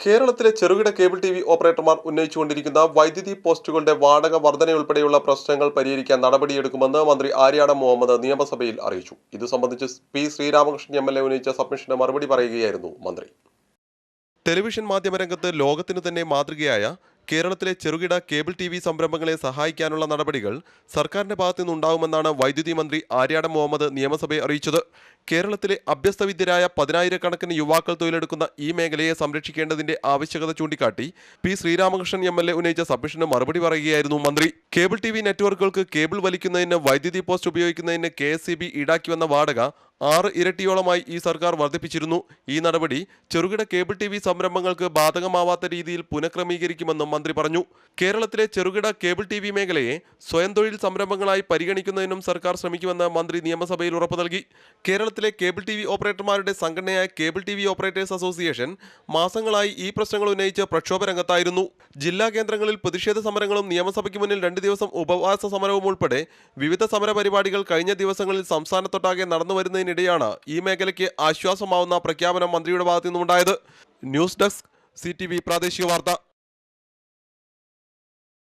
കേരളത്തിലെ ചെറുകിട cable T V ഓപ്പറേറ്റർമാർ ഉന്നയിച്ചുകൊണ്ടിരിക്കുന്ന വൈദ്യുതി പോസ്റ്റുകളുടെ വാടക വർധനയുൾപ്പെടെയുള്ള പ്രശ്നങ്ങൾ പരിഹരിക്കാൻ നടപടിയെടുക്കുമെന്ന് മന്ത്രി ആര്യാട മുഹമ്മദ് നിയമസഭയിൽ അറിയിച്ചു. ഇത് സംബന്ധിച്ച് P Sreeramakrishnan M L A ഉന്നയിച്ച സബ്മിഷന് മറുപടി പറയുകയായിരുന്നു മന്ത്രി. ടെലിവിഷൻ മാധ്യമരംഗത്ത് ലോകത്തിനു തന്നെ മാതൃകയായ കേരളത്തിലെ ചെറുകിട കേബിൾ ടി സംരംഭങ്ങളെ സഹായിക്കാനുള്ള നടപടികൾ സർക്കാരിന്റെ ഭാഗത്തു നിന്നുണ്ടാവുമെന്നാണ് വൈദ്യുതി മന്ത്രി ആര്യാടം മുഹമ്മദ് നിയമസഭയെ അറിയിച്ചത്. കേരളത്തിലെ അഭ്യസ്തവിദ്യരായ പതിനായിരക്കണക്കിന് യുവാക്കൾ തൊഴിലെടുക്കുന്ന ഈ മേഖലയെ സംരക്ഷിക്കേണ്ടതിന്റെ ആവശ്യകത ചൂണ്ടിക്കാട്ടി പി ശ്രീരാമകൃഷ്ണൻ എ ഉന്നയിച്ച സബ്മിഷന് മറുപടി പറയുകയായിരുന്നു മന്ത്രി. കേബിൾ ടി വി നെറ്റ്വർക്കുകൾക്ക് കേബിൾ വലിക്കുന്നതിന് വൈദ്യുതി പോസ്റ്റ് ഉപയോഗിക്കുന്നതിന് കെ എസ് സി ബി ഈടാക്കി വന്ന വാടക ആറ് ഇരട്ടിയോളമായി ഈ സർക്കാർ വർദ്ധിപ്പിച്ചിരുന്നു. ഈ നടപടി ചെറുകിട കേബിൾ ടി വി സംരംഭങ്ങൾക്ക് ബാധകമാവാത്ത രീതിയിൽ പുനഃക്രമീകരിക്കുമെന്നും മന്ത്രി പറഞ്ഞു. കേരളത്തിലെ ചെറുകിട കേബിൾ ടി വി മേഖലയെ സ്വയം തൊഴിൽ സംരംഭങ്ങളായി പരിഗണിക്കുന്നതിനും സർക്കാർ ശ്രമിക്കുമെന്ന് മന്ത്രി നിയമസഭയിൽ ഉറപ്പു നൽകി. കേരളത്തിലെ കേബിൾ ടി വി ഓപ്പറേറ്റർമാരുടെ സംഘടനയായ cable T V operators association മാസങ്ങളായി ഈ പ്രശ്നങ്ങൾ ഉന്നയിച്ച് പ്രക്ഷോഭ രംഗത്തായിരുന്നു. ജില്ലാ കേന്ദ്രങ്ങളിൽ പ്രതിഷേധ സമരങ്ങളും നിയമസഭയ്ക്ക് മുന്നിൽ രണ്ട് ദിവസം ഉപവാസ സമരവും ഉൾപ്പെടെ വിവിധ സമര പരിപാടികൾ കഴിഞ്ഞ ദിവസങ്ങളിൽ സംസ്ഥാനത്തൊട്ടാകെ നടന്നു വരുന്നതിനിടെയാണ് ഈ മേഖലയ്ക്ക് ആശ്വാസമാവുന്ന പ്രഖ്യാപനം മന്ത്രിയുടെ ഭാഗത്തു നിന്നുണ്ടായത് ന്യൂസ് ഡെസ്ക് സി പ്രാദേശിക വാർത്ത.